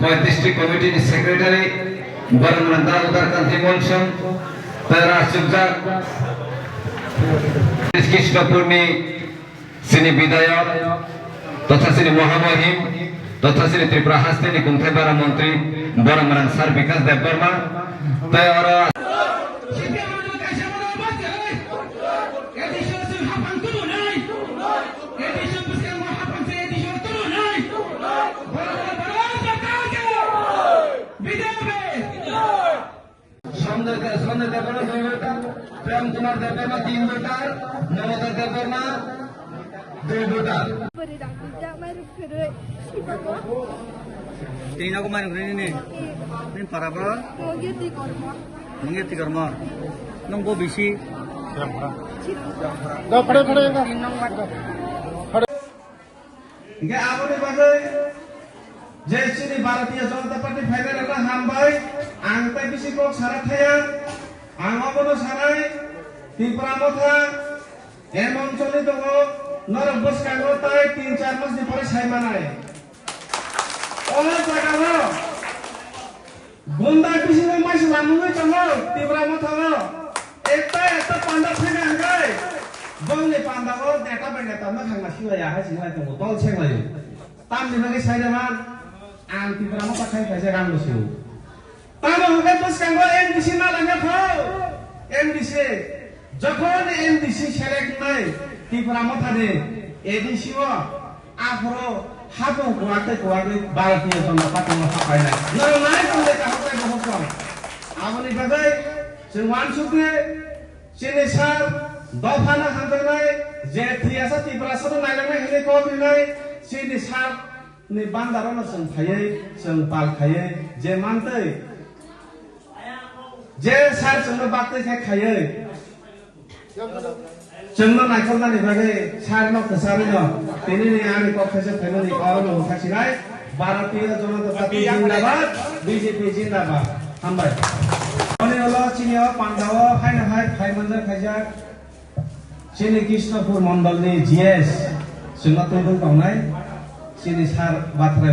পঁয়ত্রিশটি কমিটির secretary বরমনন্দা উদারকান্তি monsoon তারা সুজা কৃষ্ণপূর্ণি শ্রী বিধায়ক, তথা শ্রী মহামহিম, তথা শ্রী ত্রিপুরা হাস্তিনী কুণ্ঠেবারা মন্ত্রী বরমরান স্যার বিকাশ দেব বর্মা তাই यशवंत देववर्मा दो बेटा प्रेम कुमार देववर्मा तीन बेटा नवोदय देववर्मा दो बेटा तीनों को मारे नहीं नहीं परबर। मंगेती कर्म। नंगो बीसी। फड़े फड़े फड़े आगे पासे जय श्री भारतीय जनता पार्टी फाइनल हामबाय आं बिसिखौ सारा थाया আহমদ সারাই পিপরামথা এম অঞ্চলে দङ নরবস কাঙ্গ তাই তিন চার মাস পরে সাইমানায় অনেক জায়গা বুন্দা বিশেষ মাস মানুষই চল পিপরামথা একটা একটা পান্ডা থেকে আঙ্গাই বংনি পান্ডাও নেটা বেঙ্গা তামনা খাঙ্গা সিওয়া হাসি হাই দङ দল ছেংলাই তামনি ভাগে সাইরামান আন পিপরামথা খাই খাইছে গাঙ্গসিও তাহলে তো সেঙ্গল এমডিসি না লাগে থাও এমডিসি যখন এমডিসি সেরেক নাই ত্রিপুরা মথারে এডিসিও আফরো হাতো গোয়াতে গোয়াতে ভারতীয় জনতা পার্টি মহা পায় না নরে নাই বলে কাহতে বহুত আমনি বাজাই, সে মানসুকে সিনে সার দফানা হাতে নাই, যে থিয়াসা ত্রিপুরা সাথে নাইলে নাই হেলে কবি নাই সিনে সার নে বান্দারন সং থায়ে সং পাল থায়ে যে মানতে जे सार जोंनो बातै खाय खायै जोंनो नायखलनानै बागै सारनो खोसारिनो बेनि नि आंनि कक्रेसे फैनो नि अरनो मुखासिनाय भारतीय जनता पार्टी जिंदाबाद बिजेपि जिंदाबाद हामबाय अनि हलो चिनियाव पान्डाव फाइन हाय फाइ मन्जर खाइजा चिनि कृष्णपुर मण्डलनि जिएस जोंना तैबो गावनाय चिनि सार बाथ्राय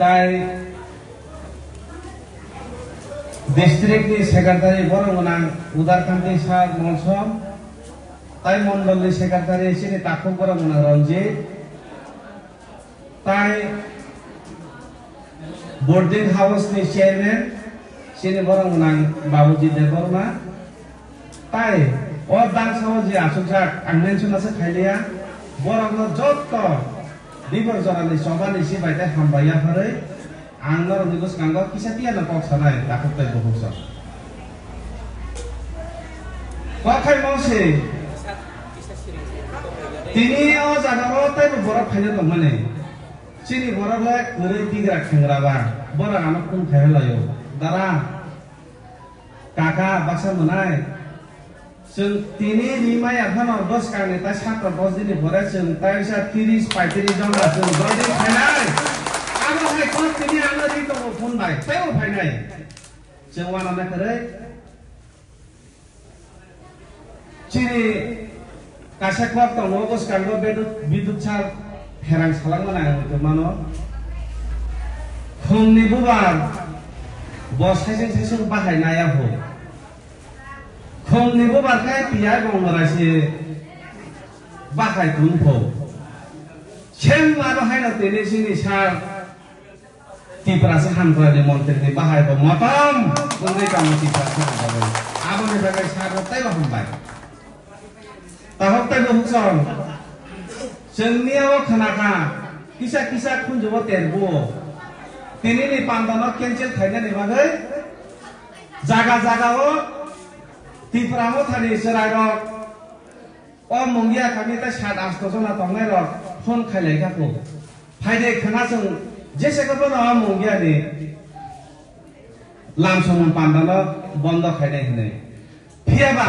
তাই ডিস্ট্রিক্টনি সেক্রেটারি বরংগনাং উদারকান্তি সার মংস তাই মন্ডলনি সেক্রেটারি চিনি তাকক বরংগনাং রঞ্জিত তাই বোর্ডিং হাউসনি চেয়ারম্যান চিনি বরংগনাং বাবুজি দেববর্মা তাই ও দাংসাও যে আসুকজাক আं मेनसनासो खायलिया बरंनो जत्त बिबर जरानि सभानि सिबायते हामबाया anggar juga sekanggar kisah tiada nampak sana ya takut tak bohong sah. Wakai mau sih. Tini awas ada orang tak berborak kajian teman ni. Sini borak lek ngeri tiga kengrawa. Borak anak pun kajian lah yo. Dara kakak bahasa mana? जों তিনি নিমাই এখন অর্ধ কানে তাই সাতটা দশ দিনে ভরে जों তাই তিরিশ পঁয়ত্রিশ জন আছে हाय कत दिनै आङो रि दङ फन बाय ताइव फायनाय जों वाना नाखरै चिनि कासा क्लब दङ बस गांगो बेदु बिदुत सार हेरां सालांमोन आङो मानो फुंनि बुबार बस साइजों साइजों बाहायनाया हो खमनिबो बारखाय पिया गंगरासि बाखाय दुनफौ सेम मारो हायना तेने सिनि सार kiprase handrane montirni bahai ba matam unni kamu kiprase handrane abone bagai sarot tai ba humbai tahok tai ba hukson jengnia wa khanaka kisa kisa khun jobo terbo তিনি নি পান্ডানো কেনসেল খাইনা নি বাগে জাগা জাগা ও তিপ্রামো থানি সরাগ ও মঙ্গিয়া খামি তা সাত আষ্ট জনা তঙ্গে রক ফোন খাইলাই কাকু ফাইদে খানা সঙ্গ जे सेकपो न मुंग्या नि लामसम्म पान्दा न बन्द खाइन हिँड्ने फियाबा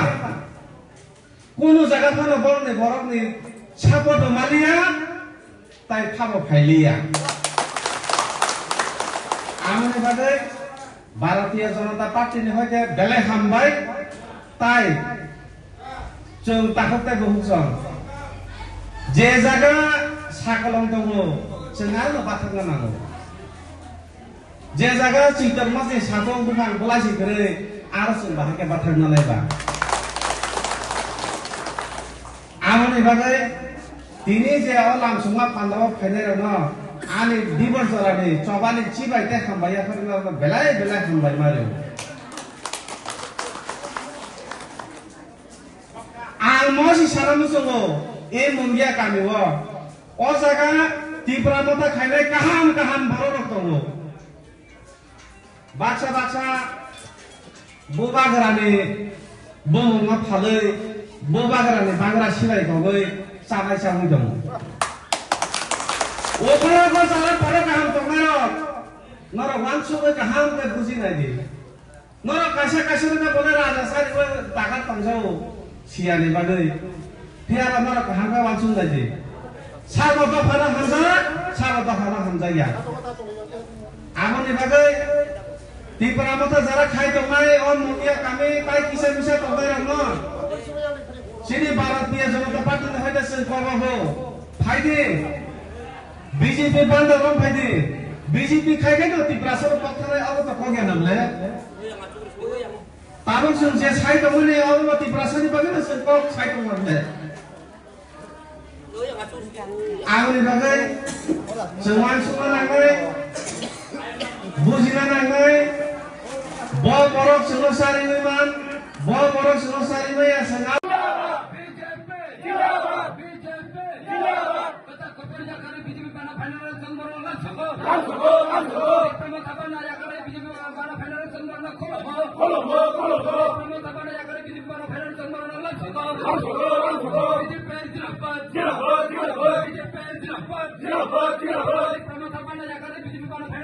কোনো জায়গা ফানো বরনে বরকনি সাপট মালিয়া তাই ফানো ফাইলিয়া আমি বাদে ভারতীয় জনতা পার্টি হয়তো বেলে হামবাই তাই চল তাকতে বহুজন যে জায়গা সাকলম দङ sengal no batak na nango je jaga sintar mase satong bukan bola si kere ar sun bahake batak na leba amon ibage tini je olam sunga pandawa phenere no ani divorce ala ni chobali chibai te khambaya kharna belai belai khambai mare ang mo si saramu sungo e mungia kami wo o jaga जायगा तिब्रा मथा खायनाय गाहाम गाहाम बर' रक दङ बाक्सा बाक्सा बोबाग्रानि बोमुङा फालै बोबाग्रानि बांग्रा सिलाय गबै जानाय जामुं दङ अखायाबो जानाय बर' गाहाम दंनाय नर वानसुबो गाहाम के बुजिनाय दि नर कासे कासे रे बोले राजा सारिबो दागा तंसाव सियानि बागै फेरा नर गाहाम का वानसुन जाय दि সারা দফারা হামজা সারা দফারা হামজাইয়া। আমনি বাগে তিপরা মত যারা খাই তোমায় অন মুখিয়া কামে, পাই কিসে মিশে তবে রাখল সিনি ভারতীয় জনতা পার্টি হইতে সে করব ফাইদে বিজেপি বন্ধ রম ফাইদে বিজেপি খাইগে তো তিপরা সব কথা অবস্থা কোগে নামলে? তারপর যে সাইড মনে অবস্থা তিপরা সাইড বাগে সে কক সাইড মনে আঙুলি ভাবে জমান সুমা নাঙ্গই বুঝিনা নাঙ্গই ব বরক সুলসারি মান ব বরক সুলসারি মাই আসনা BJP BJP BJP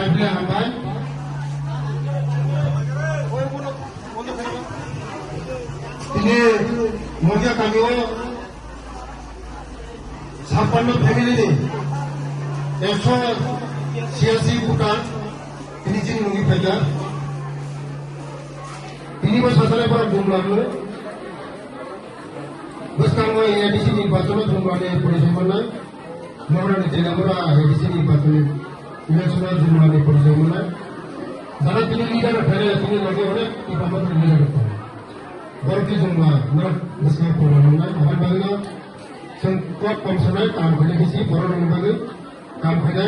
I play a bike. কামিও ছাপ্পান্ন ফ্যামিলি একশো ছিয়াশি তিনি যিনি মুগি ফাইটার তিনি বছর পর বুমলানো বসকাঙ্গ এডিসি নির্বাচন জুমলানে পরিচালনা মহারানী জেলামরা এডিসি নির্বাচন ইলেকশনের জুমলানে পরিচালনা যারা তিনি লিডার ফেলে তিনি লগে অনেক ইপামত লিডার করতে በእርግዝና ምረት መስማት ፕሮግራምና አባልና ስንቆት በምስላይ ቃምክነ ጊዜ በሮን ንበግ ቃምክነ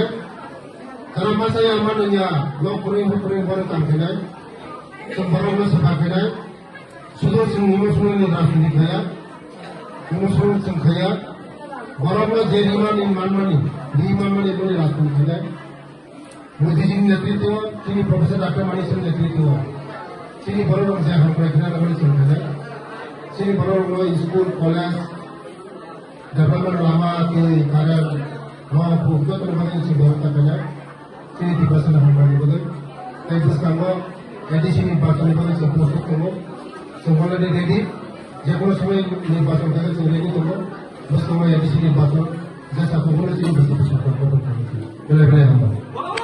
ከረማሳይ አማንኛ ለቁሪ ሁቁሪ ሆነ ቃምክነ ስንበሮነ ስፋክነ ስሎ ስንሙስሉን ራሱ ንከያ ሙስሉን ስንከያ በሮነ ዜሊማን ማንመኒ ሊማመን የሆነ ራሱ ንከያ ሙዚጅን ነትሪትዎ ቲኒ ፕሮፌሰር ዳክተር ማኔስን ነትሪትዎ चीनी பருவம் சேகரம் கிடைக்கிறார்கள் சொல்றது சினி பருவம் ஸ்கூல் காலேஜ் டெவலப்மெண்ட் அம்மாக்கு காரியம் हमारा पूर्वज हमारे से व्यवस्था करें सिनी दिवसन हम बने बोले तेजस कांगो एडिशन से पोस्ट करो रेडी जब समय निर्वाचन करें तो रेडी करो बस तो मैं निर्वाचन जैसा को बोले हम